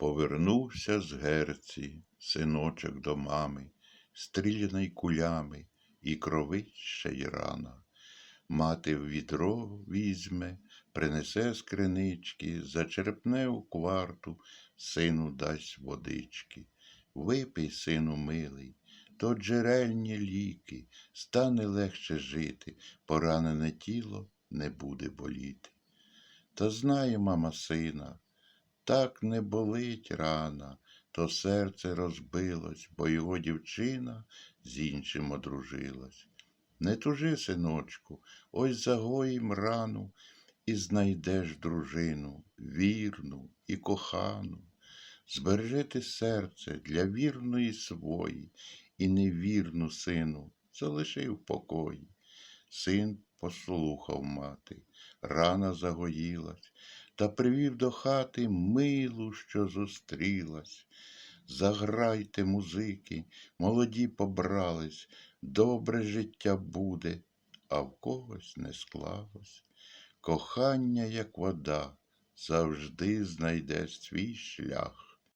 Повернувся з герці синочок до мами, стріляний кулями, і кровить й рана. Мати в відро візьме, принесе з кринички, зачерпне у кварту, сину дасть водички. Випий, сину милий, то джерельні ліки, стане легше жити, поранене тіло не буде боліти. Та знає мама сина, так не болить рана, то серце розбилось, бо його дівчина з іншим одружилась. Не тужи, синочку, ось загоїм рану, і знайдеш дружину, вірну і кохану. Збережи ти серце для вірної свої, і невірну сину залиши в покої. Син послухав мати, рана загоїлась, та привів до хати милу, що зустрілась. Заграйте, музики, молоді побрались, добре життя буде, а в когось не склалось. Кохання, як вода, завжди знайде свій шлях.